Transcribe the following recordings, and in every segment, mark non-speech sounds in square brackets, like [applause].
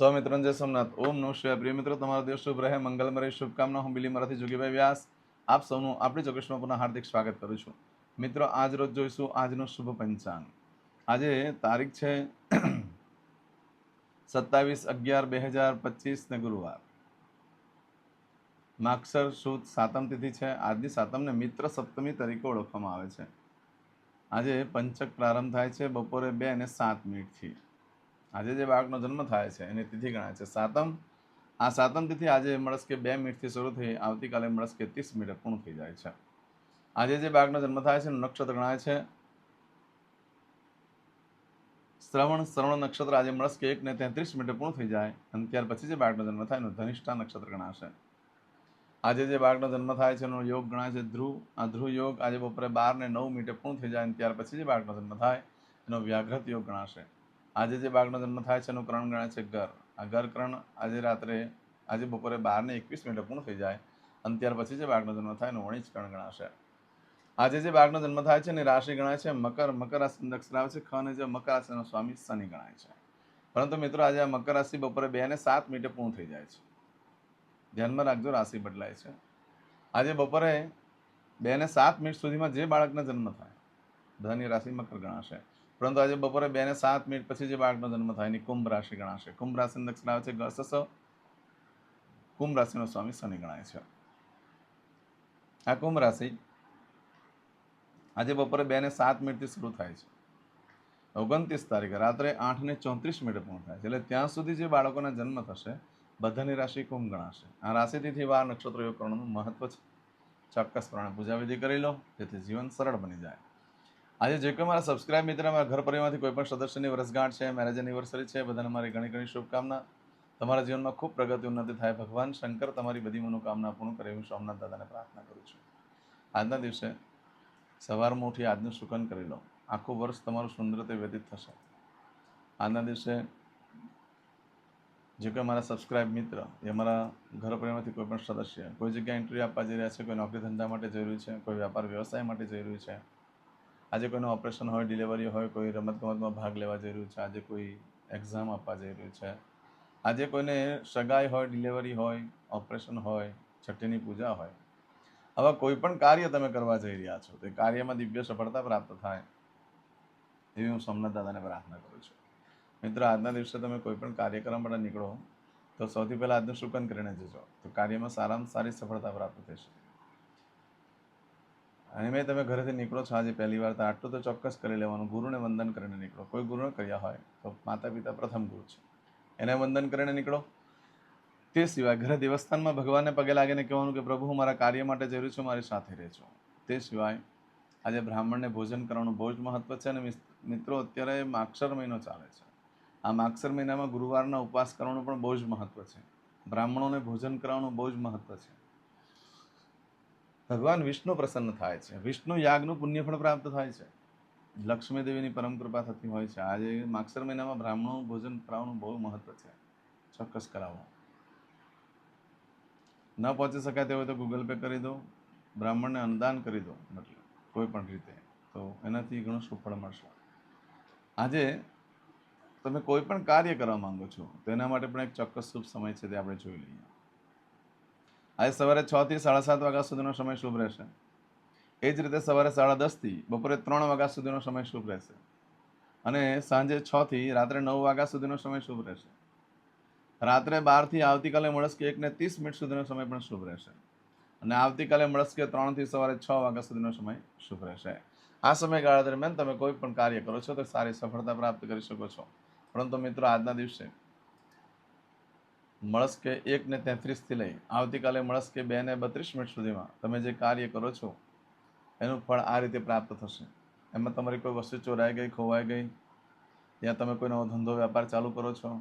સ્વમિત્રન જય સોમનાથ. ઓમ નમઃ શિવાય. પ્રિય મિત્રો, તમારો દિવસ શુભ રહે. મંગલમય શુભકામના. હું બિલી મરાથી વ્યાસ. આપ સૌનું આપણી ચોક્કસમાં પુનઃ હાર્દિક સ્વાગત કરું છું. મિત્રો, આજ રોજ જોઈશું આજનો શુભ પંચાંગ. આજે તારીખ છે [clears throat] સત્તાવીસ અગિયાર બે હજાર પચીસ ને ગુરુવાર. માક્ષર સુદ સાતમ તિથિ છે. આજની સાતમને મિત્ર સપ્તમી તરીકે ઓળખવામાં આવે છે. આજે પંચક પ્રારંભ થાય છે. બપોરે બે અને સાત મિનિટથી. આજે જે બાળકનો જન્મ થાય છે, એની તિથિ ગણાય છે. સાતમ, આ સાતમ તિથિ આજે મળસ્કે બે મિનિટથી શરૂ થઈ, આવતીકાલે મળસ્કે ત્રીસ મિનિટ પૂર્ણ થઈ જાય છે. આજે જે બાળકનો જન્મ થાય છે એનું નક્ષત્ર ગણાય છે. શ્રવણ શ્રવણ નક્ષત્ર આજે મળસ્કે એક ને તેત્રીસ મિનિટે પૂર્ણ થઈ જાય, અને ત્યાર પછી જે બાળકનો જન્મ થાય, એનું ધનિષ્ઠા નક્ષત્ર ગણાશે. આજે જે બાળકનો જન્મ થાય છે, એનો યોગ ગણાય છે ધ્રુવ. આ ધ્રુવ યોગ આજે બપોરે બાર ને નવ મિનિટે પૂર્ણ થઈ જાય, અને ત્યાર પછી જે બાળકનો જન્મ થાય, એનો વ્યાઘ્રત યોગ ગણાશે. આજે જે બાળકનો જન્મ થાય છે એનું કરણ ગણાય છે ગર આ ગર કરણ આજે રાત્રે, આજે બપોરે બારને એકવીસ મિનિટે પૂર્ણ થઈ જાય અને ત્યાર પછી જે બાળકનો જન્મ થાય એનું વણિજ કરણ ગણાશે. આજે જે બાળકનો જન્મ થાય છે એની રાશિ ગણાય છે મકર. મકર રાશિ અક્ષર આવે છે ખ અને જે મકર રાશિનો સ્વામી શનિ ગણાય છે. પરંતુ મિત્રો આજે આ મકર રાશિ બપોરે બે ને સાત મિનિટે પૂર્ણ થઈ જાય છે. ધ્યાનમાં રાખજો રાશિ બદલાય છે. આજે બપોરે બે ને સાત મિનિટ સુધીમાં જે બાળકનો જન્મ થાય ધનની રાશિ મકર ગણાશે. પરંતુ આજે બપોરે બે ને સાત મિનિટ પછી જે બાળકનો જન્મ થાય એની કુંભ રાશિ ગણાશે. કુંભ રાશિ દક્ષિણ આવે છે ગસસ કુંભ રાશિનો સ્વામી શનિ ગણાય છે. આ કુંભ રાશિ આજે બપોરે બે ને સાત મિનિટથી શરૂ થાય છે. ઓગણત્રીસ તારીખે રાત્રે આઠ ને ચોત્રીસ મિનિટે પૂર્ણ થાય છે. એટલે ત્યાં સુધી જે બાળકોના જન્મ થશે, બધાની રાશિ કુંભ ગણાશે. આ રાશિથી વાર નક્ષત્ર યોગ કરવાનું મહત્વ છે. ચોક્કસ પ્રમાણે પૂજા વિધિ કરી લો, જેથી જીવન સરળ બની જાય. આજે જે કોઈ મારા સબસ્ક્રાઇબ મિત્ર, મારા ઘર પરિવારમાંથી કોઈ પણ સદસ્યની વર્ષગાંઠ છે મેરેજ એનિવર્સરી છે, બધાને મારી ઘણી ઘણી શુભકામના. તમારા જીવનમાં ખૂબ પ્રગતિ ઉન્નતિ થાય. ભગવાન શંકર તમારી બધી મનોકામના પૂર્ણ કરે એવી સોમનાથ દાદાને પ્રાર્થના કરું છું. આજના દિવસે સવારમાં ઉઠી આજનું સુકન કરી લો. આખું વર્ષ તમારું સુંદર રીતે વ્યતીત થશે. આજના દિવસે જે કોઈ મારા સબસ્ક્રાઇબ મિત્ર એ મારા ઘર પરિવારમાંથી કોઈ પણ સદસ્ય કોઈ જગ્યાએ ઇન્ટરવ્યૂ આપવા જઈ રહ્યા છે, કોઈ નોકરી ધંધા માટે જઈ રહ્યું છે, કોઈ વ્યાપાર વ્યવસાય માટે જઈ રહ્યું છે આજે કોઈનું ઓપરેશન હોય ડિલિવરી હોય, કોઈ રમતગમતમાં ભાગ લેવા જઈ રહ્યું છે, આજે કોઈ એક્ઝામ આપવા જઈ રહ્યું છે. આજે કોઈને સગાઈ હોય ડિલિવરી હોય ઓપરેશન હોય, છઠ્ઠીની પૂજા હોય, આવા કોઈ પણ કાર્ય તમે કરવા જઈ રહ્યા છો, તે કાર્યમાં દિવ્ય સફળતા પ્રાપ્ત થાય, એવી હું સોમનાથ દાદાને પ્રાર્થના કરું છું. મિત્રો, આજના દિવસે તમે કોઈ પણ કાર્ય કરવા માટે નીકળો, તો સૌથી પહેલાં આજનું શુકન કરીને જજો, તો કાર્યમાં સારામાં સારી સફળતા પ્રાપ્ત થશે અને મેં તમે ઘરેથી નીકળો છો આજે પહેલી વાર, તો આટલું તો ચોક્કસ કરી લેવાનું. ગુરુને વંદન કરીને નીકળો. કોઈ ગુરુને કર્યા હોય, તો માતા પિતા પ્રથમ ગુરુ છે. એને વંદન કરીને નીકળો. તે સિવાય ઘરે દેવસ્થાનમાં ભગવાનને પગે લાગીને કહેવાનું કે, પ્રભુ, હું મારા કાર્ય માટે રહ્યું છું, મારી સાથે રહેજો તે સિવાય આજે બ્રાહ્મણને ભોજન કરવાનું બહુ જ મહત્વ છે અને મિત્રો, અત્યારે માક્ષર મહિનો ચાલે છે. આ માક્ષર મહિનામાં ગુરુવારના ઉપવાસ કરવાનું પણ બહુ જ મહત્વ છે. બ્રાહ્મણોને ભોજન કરવાનું બહુ જ મહત્વ છે. ભગવાન વિષ્ણુ પ્રસન્ન થાય છે. વિષ્ણુ યાગનું પુણ્યફળ પ્રાપ્ત થાય છે. લક્ષ્મી દેવીની પરમ કૃપા થતી હોય છે. આજે માગસર મહિનામાં બ્રાહ્મણો ભોજન કરાવવાનું બહુ મહત્વ છે. ચોક્કસ કરાવો. ન પહોંચી શકાય તે હોય તો ગૂગલ પે કરી દો. બ્રાહ્મણને અનુદાન કરી દો. મતલબ કોઈ પણ રીતે. તો એનાથી ઘણું સુફળ મળશે. આજે તમે કોઈ પણ કાર્ય કરવા માંગો છો તો એના માટે પણ એક ચોક્કસ શુભ સમય છે તે આપણે જોઈ લઈએ. આજે સવારે છ થી સાડા સાત વાગ્યા સુધીનો સમય શુભ રહેશે. એ જ રીતે સવારે સાડા દસથી બપોરે ત્રણ વાગ્યા સુધીનો સમય શુભ રહેશે. અને સાંજે છ થી રાત્રે નવ વાગ્યા સુધીનો સમય શુભ રહેશે. રાત્રે બારથી આવતીકાલે મળસ્કે એક ને ત્રીસ મિનિટ સુધીનો સમય પણ શુભ રહેશે. અને આવતીકાલે મળસ્કે ત્રણથી સવારે છ વાગ્યા સુધીનો સમય શુભ રહેશે. આ સમયગાળા દરમિયાન તમે કોઈ પણ કાર્ય કરો છો તો સારી સફળતા પ્રાપ્ત કરી શકો છો. પરંતુ મિત્રો, આજના દિવસે મળસ્કે એકને તેત્રીસથી લઈ, આવતીકાલે મળસ્કે બેને બત્રીસ મિનિટ સુધીમાં તમે જે કાર્ય કરો છો, એનું ફળ આ રીતે પ્રાપ્ત થશે. એમાં તમારી કોઈ વસ્તુ ચોરાઈ ગઈ, ખોવાઈ ગઈ, યા તમે કોઈ નવો ધંધો, વેપાર ચાલુ કરો છો,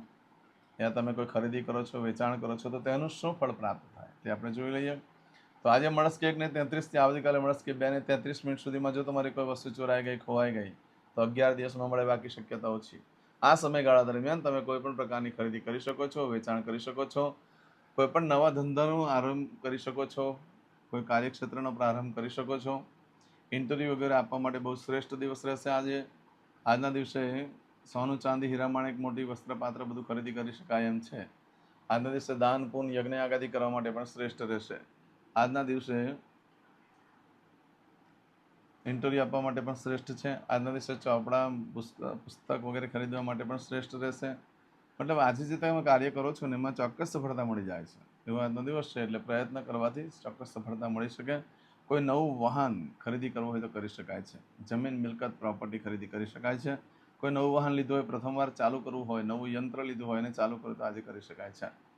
યા તમે કોઈ ખરીદી કરો છો, વેચાણ કરો છો, તો તેનું શું ફળ પ્રાપ્ત થાય તે આપણે જોઈ લઈએ. તો આજે મળસ્કે એક ને તેત્રીસથી આવતીકાલે મળસ્કે બે ને તેત્રીસ મિનિટ સુધીમાં જો તમારી કોઈ વસ્તુ ચોરાઈ ગઈ, ખોવાઈ ગઈ, તો અગિયાર દિવસમાં મળે બાકી શક્યતા ઓછી આ સમયગાળા દરમિયાન તમે કોઈ પણ પ્રકારની ખરીદી કરી શકો છો, વેચાણ કરી શકો છો કોઈપણ નવા ધંધાનો આરંભ કરી શકો છો, કોઈ કાર્યક્ષેત્રનો પ્રારંભ કરી શકો છો. ઇન્ટરવ્યૂ વગેરે આપવા માટે બહુ શ્રેષ્ઠ દિવસ રહેશે આજે. આજના દિવસે સોનું ચાંદી હીરામાણેક મોટી વસ્ત્રપાત્ર બધું ખરીદી કરી શકાય એમ છે. આજના દિવસે દાન પૂન યજ્ઞ, આગાદી કરવા માટે પણ શ્રેષ્ઠ રહેશે. આજના દિવસે ઇન્ટરવ્યૂ આપવા માટે પણ શ્રેષ્ઠ છે. આજના દિવસે ચોપડા પુસ્તક વગેરે ખરીદવા માટે પણ શ્રેષ્ઠ રહેશે. મતલબ આજે જે તમે કાર્ય કરો છો ને, એમાં ચોક્કસ સફળતા મળી જાય છે. એવો આજનો દિવસ છે એટલે પ્રયત્ન કરવાથી ચોક્કસ સફળતા મળી શકે. કોઈ નવું વાહન ખરીદી કરવું હોય તો કરી શકાય છે. જમીન, મિલકત પ્રોપર્ટી ખરીદી કરી શકાય છે. કોઈ નવું વાહન લીધું હોય, પ્રથમવાર ચાલુ કરવું હોય, નવું યંત્ર લીધું હોય અને ચાલુ કરવું તો આજે કરી શકાય છે.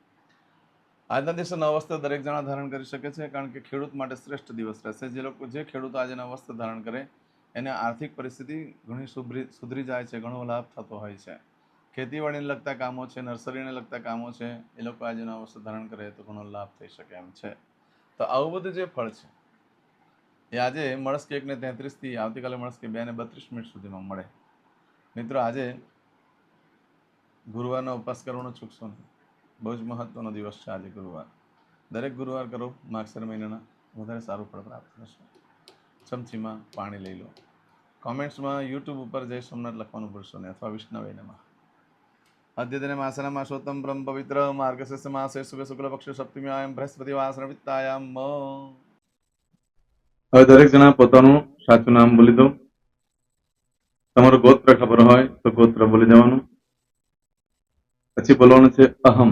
આજના દિવસે નવ દરેક જણા ધારણ કરી શકે છે, કારણ કે ખેડૂત માટે શ્રેષ્ઠ દિવસ રહેશે. જે લોકો, જે ખેડૂતો આજે નવ વસ્ત્ર ધારણ કરે, એને આર્થિક પરિસ્થિતિ ઘણી સુધરી સુધરી જાય છે, ઘણો લાભ થતો હોય છે. ખેતીવાડીને લગતા કામો છે, નર્સરીને લગતા કામો છે, એ લોકો આજે નવ વસ્ત્ર ધારણ કરે તો ઘણો લાભ થઈ શકે એમ છે. તો આવું બધું જે ફળ છે, એ આજે મળસ કે એકને તેત્રીસથી આવતીકાલે મળસ કે બે ને બત્રીસ મિનિટ સુધીમાં મળે. મિત્રો, આજે ગુરુવારનો ઉપવાસ કરવાનો ચૂકશો નહીં બહુ જ મહત્વનો દિવસ છે આજે ગુરુવાર. દરેક ગુરુવાર કરો માગસર મહિનાના વધારે સારું ફળ પ્રાપ્ત થશે. ચમચીમાં પાણી લઈ લો. કોમેન્ટ્સમાં યુટ્યુબ ઉપર જય સોમનાથ લખવાનું ભૂલશો નહીં, અથવા વિષ્ણવેનમાં અદ્યતને માસના માસોત્તમ બ્રહ્મ પવિત્ર માર્ગશિર્ષ માસે શુભ શુક્લ પક્ષ સપ્તમીયામ બૃહસ્પતિ વાસણ વિત્તાયામ હવે દરેક જણા પોતાનું સાચું નામ બોલી દો. તમારું ગોત્ર ખબર હોય તો ગોત્ર બોલી દેવાનું. પછી બોલવાનું છે અહમ.